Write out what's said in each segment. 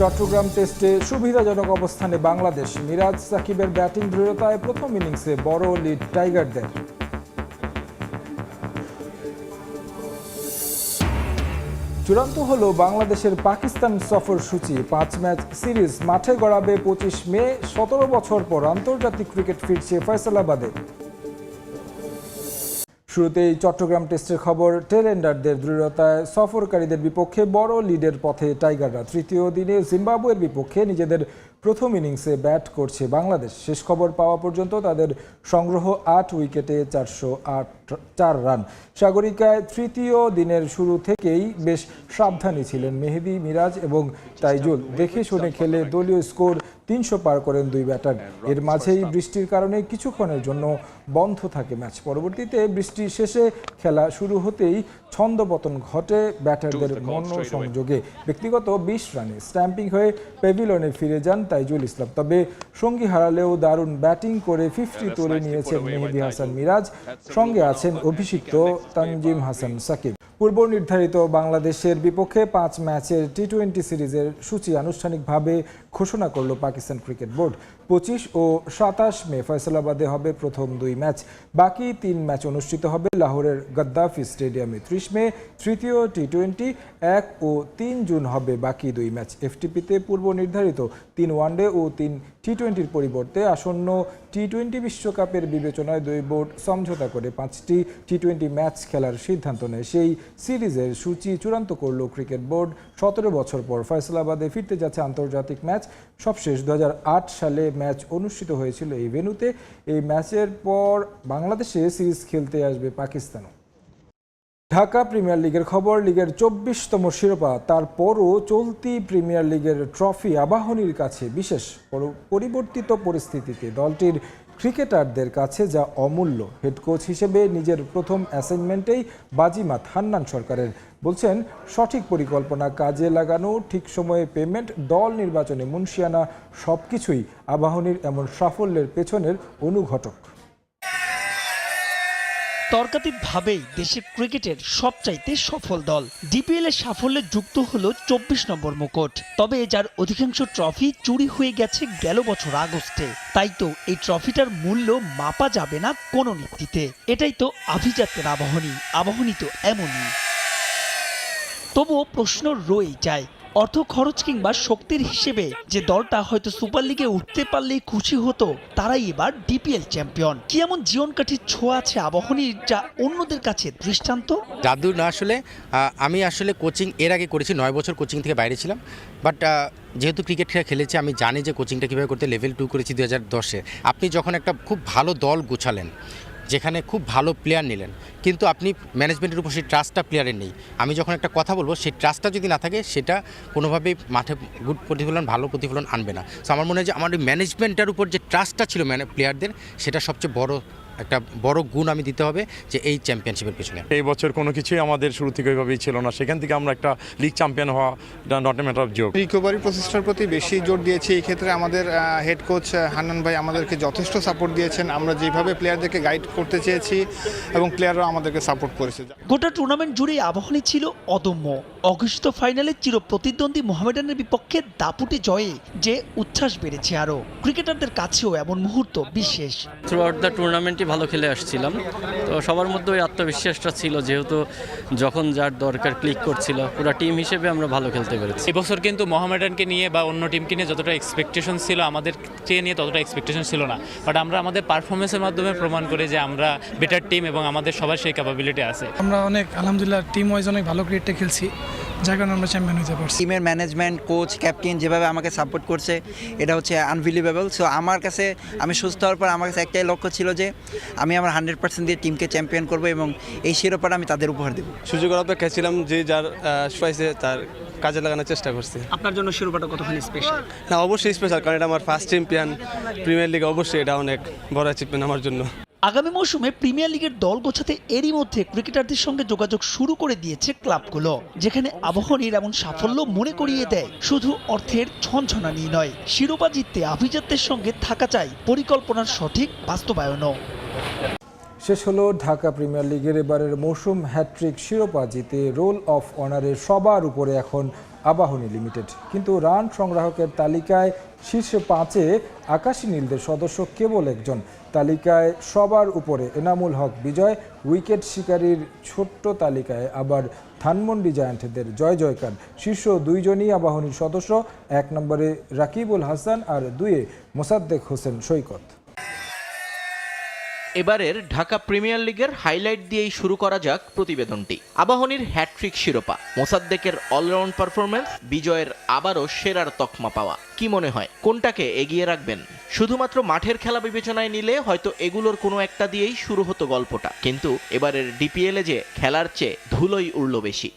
চট্টগ্রাম টেস্টে সুবিধাজনক অবস্থানে বাংলাদেশ। মিরাজ সাকিবের ব্যাটিং দৃঢ়তায় প্রথম ইনিংসে বড় লিড টাইগারদের। চূড়ান্ত হলো বাংলাদেশের পাকিস্তান সফর সূচি। পাঁচ ম্যাচ সিরিজ মাঠে গড়াবে পঁচিশ মে, সতেরো বছর পর আন্তর্জাতিক ক্রিকেট ফিরছে ফয়সালাবাদে। শুরুতেই চট্টগ্রাম টেস্টের খবর টেরেন্ডারদের দৃঢ়তায় সফরকারীদের বিপক্ষে বড় লিডের পথে টাইগাররা তৃতীয় দিনে জিম্বাবুয়ের বিপক্ষে নিজেদের প্রথম ইনিংসে ব্যাট করছে বাংলাদেশ। শেষ খবর পাওয়া পর্যন্ত তাদের সংগ্রহ আট উইকেটে চারশো আট, চার রান। সাগরিকায় তৃতীয় দিনের শুরু থেকেই বেশ সাবধানী ছিলেন মেহেদি মিরাজ এবং তাইজুল। দেখে শুনে খেলে দলীয় স্কোর তিনশো পার করেন দুই ব্যাটার। এর মাঝেই বৃষ্টির কারণে কিছুক্ষণের জন্য বন্ধ থাকে ম্যাচ। পরবর্তীতে বৃষ্টি শেষে খেলা শুরু হতেই ছন্দপতন ঘটে ব্যাটারদের মন সংযোগে ব্যক্তিগত বিশ রানে স্ট্যাম্পিং হয়ে পেভিলনে ফিরে যান তাইজুল ইসলাম। তবে সঙ্গী হারালেও দারুণ ব্যাটিং করে ফিফটি তুলে নিয়েছেন মেহেদি হাসান মিরাজ। সঙ্গে আছেন অভিষিক্ত তানজিম হাসান সাকিব। পূর্ব নির্ধারিত বাংলাদেশের বিপক্ষে পাঁচ ম্যাচের টি টোয়েন্টি সিরিজের সূচি আনুষ্ঠানিকভাবে ঘোষণা করল পাকিস্তান ক্রিকেট বোর্ড। পঁচিশ ও সাতাশ মে ফয়সালাবাদে হবে প্রথম দুই ম্যাচ। বাকি তিন ম্যাচ অনুষ্ঠিত হবে লাহোরের গদ্দাফি স্টেডিয়ামে ত্রিশ মে। তৃতীয় টি টোয়েন্টি এক ও তিন জুন হবে বাকি দুই ম্যাচ। এফটিপিতে পূর্ব নির্ধারিত তিন ওয়ানডে ও তিন টি টোয়েন্টির পরিবর্তে আসন্ন টি টোয়েন্টি বিশ্বকাপের বিবেচনায় দুই বোর্ড সমঝোতা করে পাঁচটি টি টোয়েন্টি ম্যাচ খেলার সিদ্ধান্ত নেয়। সেই সিরিজের সূচি চূড়ান্ত করল ক্রিকেট বোর্ড। সতেরো বছর পর ফয়সলাবাদে ফিরতে যাচ্ছে আন্তর্জাতিক ম্যাচ। সবশেষ দু হাজার আট সালে ম্যাচ অনুষ্ঠিত হয়েছিল এই ভেন্যুতে। এই ম্যাচের পর বাংলাদেশে সিরিজ খেলতে আসবে পাকিস্তানও। ঢাকা প্রিমিয়ার লিগের খবর, লিগের চব্বিশতম শিরোপা, তারপরও চলতি প্রিমিয়ার লিগের ট্রফি আবাহনীর কাছে বিশেষ পর- পরিবর্তিত পরিস্থিতিতে দলটির ক্রিকেটারদের কাছে যা অমূল্য। হেড কোচ হিসেবে নিজের প্রথম অ্যাসাইনমেন্টেই বাজিমাত হান্নান সরকারের। বলছেন, সঠিক পরিকল্পনা কাজে লাগানো, ঠিক সময়ে পেমেন্ট, দল নির্বাচনে মুন্সিয়ানা সবকিছুই আবাহনীর এমন সাফল্যের পেছনের অনুঘটক। তর্কাতীতভাবেই দেশের ক্রিকেটের সবচাইতে সফল দল। ডিপিএল এর সাফল্যে যুক্ত হলো চব্বিশ নম্বর মুকুট। তবে যার অধিকাংশ ট্রফি চুরি হয়ে গেছে গেল বছর আগস্টে। তাই তো এই ট্রফিটার মূল্য মাপা যাবে না কোনো নীতিতে এটাই তো আভিজাত্যের আবাহনী। আবাহনী তো এমনই। তবুও প্রশ্ন রয়েই যায় অর্থ খরচ কিংবা শক্তির হিসেবে যে দলটা হয়তো সুপার লিগে উঠতে পারলেই খুশি হতো, তারাই এবার ডিপিএল চ্যাম্পিয়ন কি এমন জীবন কাঠির ছোঁয়া আছে আবাহনীর যা অন্যদের কাছে দৃষ্টান্ত? জাদু না আসলে আমি আসলে কোচিং এর আগে করেছি, নয় বছর কোচিং থেকে বাইরে ছিলাম। বাট যেহেতু ক্রিকেট খেলা খেলেছি, আমি জানি যে কোচিংটা কীভাবে করতে লেভেল টু করেছি দু হাজার দশে। আপনি যখন একটা খুব ভালো দল গোছালেন যেখানে খুব ভালো প্লেয়ার নিলেন। কিন্তু আপনি ম্যানেজমেন্টের উপর সেই ট্রাস্টটা প্লেয়ারের নেই। আমি যখন একটা কথা বলব, সেই ট্রাস্টটা যদি না থাকে, সেটা কোনোভাবেই মাঠে গুড প্রতিফলন, ভালো প্রতিফলন আনবে না। সো আমার মনে হয় যে, আমার ওই ম্যানেজমেন্টের উপর যে ট্রাস্টটা ছিল প্লেয়ারদের সেটা সবচেয়ে বড় একটা বড় গুণ আমি দিতে হবে যে এই চ্যাম্পিয়নশিপের পেছনে। এই বছর কোনো কিছুই আমাদের শুরু থেকে ওইভাবেই ছিল না। সেখান থেকে আমরা একটা লিগ চ্যাম্পিয়ন হওয়া not a matter of joke recovery প্রসেসটার প্রতি বেশি জোর দিয়েছি। এই ক্ষেত্রে আমাদের হেড কোচ হান্নান ভাই আমাদেরকে যথেষ্ট সাপোর্ট দিয়েছেন। আমরা যেভাবে প্লেয়ারদেরকে গাইড করতে চেয়েছি এবং প্লেয়াররাও আমাদেরকে সাপোর্ট করেছে। গোটা টুর্নামেন্ট জুড়ে আবাহনী ছিল অদম্য। অঘোষিত ফাইনালে চির প্রতিদ্বন্দ্বী মোহামেডানের বিপক্ষে দাপুটে জয়ে যে উচ্ছ্বাস বেড়েছে আরও। ক্রিকেটারদের কাছেও এমন মুহূর্ত বিশেষ। থ্রু আউট দ্য টুর্নামেন্টই ভালো খেলে আসছিলাম। তো সবার মধ্যে ওই আত্মবিশ্বাসটা ছিল যেহেতু যখন যার দরকার ক্লিক করছিল পুরো টিম হিসেবে আমরা ভালো খেলতে পেরেছি। এবছর কিন্তু মোহামেডানকে নিয়ে বা অন্য টিমকে নিয়ে যতটা এক্সপেকটেশন ছিল আমাদের চেয়ে নিয়ে ততটা এক্সপেকটেশন ছিল না। বাট আমরা আমাদের পারফরমেন্সের মাধ্যমে প্রমাণ করি যে আমরা বেটার টিম এবং আমাদের সবার সেই ক্যাপাবিলিটি আছে। আমরা অনেক আলহামদুলিল্লাহ টিম ওয়াইজ অনেক ভালো ক্রিকেটটা খেলছি। যার কারণে আমরা চ্যাম্পিয়ন হতে পারছি। টিমের ম্যানেজমেন্ট কোচ ক্যাপ্টেন যেভাবে আমাকে সাপোর্ট করছে এটা হচ্ছে আনবিলিভেবল সো আমার কাছে আমি সুস্থ হওয়ার পর আমার কাছে একটাই লক্ষ্য ছিল যে আমি আমার হান্ড্রেড পার্সেন্ট দিয়ে টিমকে চ্যাম্পিয়ন করব এবং এই শিরোপাটা আমি তাদের উপহার দেবো। সুযোগের অপেক্ষা ছিলাম যে যার পাইছে তার কাজে লাগানোর চেষ্টা করছি। আপনার জন্য শিরোপাটা কতখানি স্পেশাল না অবশ্যই স্পেশাল কারণ এটা আমার ফার্স্ট চ্যাম্পিয়ন প্রিমিয়ার লিগে অবশ্যই এটা অনেক বড় অ্যাচিভমেন্ট আমার জন্য। আগামী মৌসুমে প্রিমিয়ার লিগের দল গোছাতে এরই মধ্যে ক্রিকেটারদের সঙ্গে যোগাযোগ শুরু করে দিয়েছে ক্লাবগুলো, যেখানে আবাহনীর এমন সাফল্য মনে করিয়ে দেয়। শুধু অর্থের ছনছনানি নয়, শিরোপা জিততে আভিজাত্যের সঙ্গে থাকা চাই পরিকল্পনার সঠিক বাস্তবায়নও। শেষ হলো ঢাকা প্রিমিয়ার লিগের এবারের মৌসুম হ্যাট্রিক শিরোপা জিতে রোল অফ অনারের সবার উপরে এখন আবাহনী লিমিটেড। কিন্তু রান সংগ্রাহকের তালিকায় শীর্ষ পাঁচে আকাশী নীলদের সদস্য কেবল একজন। তালিকায় সবার উপরে এনামুল হক বিজয়, উইকেট শিকারীর ছোট্ট তালিকায় আবার ধানমন্ডি জায়ান্টদের জয় জয়কার। শীর্ষ দুইজনই আবাহনীর সদস্য, এক নম্বরে রাকিবুল হাসান আর দুয়ে মোসাদ্দেক হোসেন সৈকত। এবারের ঢাকা প্রিমিয়ার লিগের হাইলাইট দিয়েই শুরু করা যাক প্রতিবেদনটি। আবাহনীর হ্যাট্রিক শিরোপা, মোসাদ্দেকের অলরাউন্ড পারফরমেন্স বিজয়ের আবারও সেরার তকমা পাওয়া। কি মনে হয়, কোনটাকে এগিয়ে রাখবেন? শুধুমাত্র মাঠের খেলা বিবেচনায় নিলে হয়তো এগুলোর কোনো একটা দিয়েই শুরু হতো গল্পটা। কিন্তু এবারের ডিপিএলে যে খেলার চেয়ে ধুলোই উড়ল বেশি।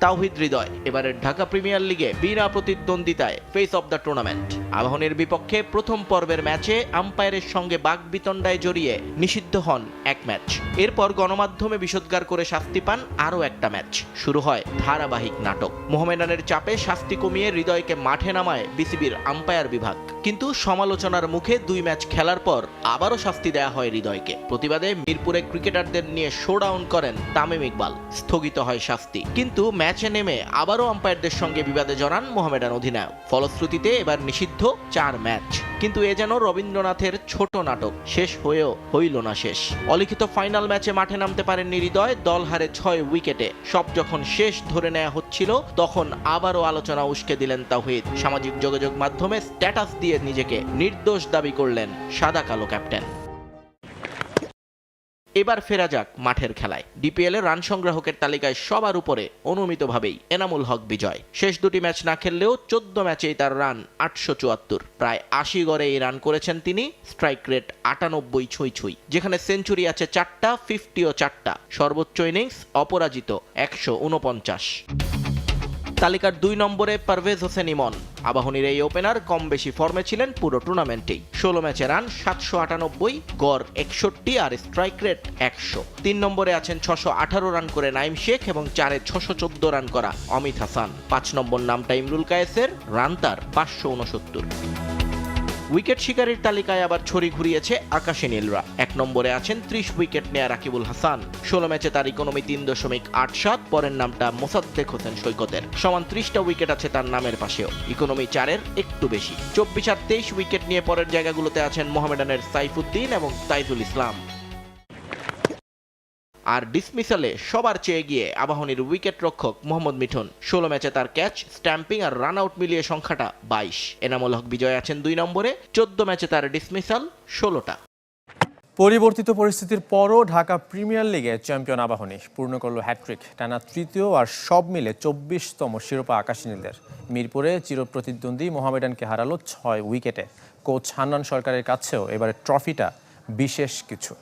তাওহিদ হৃদয়, এবারের ঢাকা প্রিমিয়ার লিগে বিনা প্রতিদ্বন্দ্বিতায় ফেস অব দ্য টুর্নামেন্ট আবাহনীর বিপক্ষে প্রথম পর্বের ম্যাচে আম্পায়ারের সঙ্গে বাক বিতণ্ডায় জড়িয়ে নিষিদ্ধ হন এক ম্যাচ। এরপর গণমাধ্যমে বিষোদ্গার করে শাস্তি পান আরও একটা ম্যাচ। শুরু হয় ধারাবাহিক নাটক। মোহামেডানের চাপে শাস্তি কমিয়ে হৃদয়কে মাঠে নামায় বিসিবির আম্পায়ার বিভাগ। কিন্তু সমালোচনার মুখে দুই ম্যাচ খেলার পর আবারও শাস্তি দেয়া হয় হৃদয়কে। প্রতিবাদে মিরপুরে ক্রিকেটারদের নিয়ে শোডাউন করেন তামিম ইকবাল। স্থগিত হয় শাস্তি। কিন্তু ম্যাচে নেমে আবারও আম্পায়ারদের সঙ্গে বিবাদে জড়ান মোহামেডান অধিনায়ক। ফলশ্রুতিতে এবার নিষিদ্ধ চার ম্যাচ। কিন্তু এ যেন রবীন্দ্রনাথের ছোট নাটক। শেষ হয়েও হইল না শেষ। অলিখিত ফাইনাল ম্যাচে মাঠে নামতে পারেননি হৃদয়, দল হারে ছয় উইকেটে। সব যখন শেষ ধরে নেওয়া হচ্ছিল, তখন আবারও আলোচনা উস্কে দিলেন তাহিদ সামাজিক যোগাযোগ মাধ্যমে স্ট্যাটাস দিয়ে নিজেকে নির্দোষ দাবি করলেন সাদা কালো ক্যাপ্টেন। এবার ফেরা যাক মাঠের খেলায়। ডিপিএল এর রান সংগ্রাহকের তালিকায় সবার উপরে অনুমিতভাবেই এনামুল হক বিজয়। শেষ দুটি ম্যাচ না খেললেও চোদ্দ ম্যাচেই তার রান আটশো চুয়াত্তর। প্রায় আশি গড়ে এই রান করেছেন তিনি। স্ট্রাইক রেট আটানব্বই ছুঁই ছুঁই, যেখানে সেঞ্চুরি আছে চারটা ফিফটিও চারটা। সর্বোচ্চ ইনিংস অপরাজিত একশো উনপঞ্চাশ। তালিকার দুই নম্বরে পারভেজ হোসেন ইমন। আবাহনীর এই ওপেনার কম বেশি ফর্মে ছিলেন পুরো টুর্নামেন্টেই ষোলো ম্যাচে রান সাতশো আটানব্বই, গড় একষট্টি আর স্ট্রাইক রেট একশো। তিন নম্বরে আছেন ছশো আঠারো রান করে নাইম শেখ এবং চারে ছশো চোদ্দ রান করা অমিত হাসান। পাঁচ নম্বর নামটা ইমরুল কায়েসের রান তার পাঁচশো উনসত্তর। উইকেট শিকারীর তালিকায় আবার ছড়ি ঘুরিয়েছে আকাশে নীলরা। এক নম্বরে আছেন ত্রিশ উইকেট নেয়া রাকিবুল হাসান। ষোলো ম্যাচে তার ইকোনমি তিন দশমিক আট সাত, পরের নামটা মোসাদ্দেক হোসেন সৈকতের। সমান ত্রিশটা উইকেট আছে তার নামের পাশেও। ইকোনমি চারের একটু বেশি। চব্বিশ আর তেইশ উইকেট নিয়ে পরের জায়গাগুলোতে আছেন মোহামেডানের সাইফুদ্দিন এবং তাইজুল ইসলাম। আর ডিসমিসালে সবার চেয়ে গিয়ে আবাহনীর উইকেট রক্ষক মোহাম্মদ মিঠুন। ষোলো ম্যাচে তার ক্যাচ স্ট্যাম্পিং আর রান আউট মিলিয়ে সংখ্যাটা বাইশ। এনামুল হক বিজয় আছেন দুই নম্বরে, চোদ্দ ম্যাচে তার ডিসমিসাল ষোলোটা। পরিবর্তিত পরিস্থিতির পরও ঢাকা প্রিমিয়ার লিগে চ্যাম্পিয়ন আবাহনী পূর্ণ করল হ্যাট্রিক টানা তৃতীয় আর সব মিলে চব্বিশতম শিরোপা আকাশনীলদের। মিরপুরে চিরপ্রতিদ্বন্দ্বী মোহামেডানকে হারালো ছয় উইকেটে। কোচ হান্নান সরকারের কাছেও এবারে ট্রফিটা বিশেষ কিছু।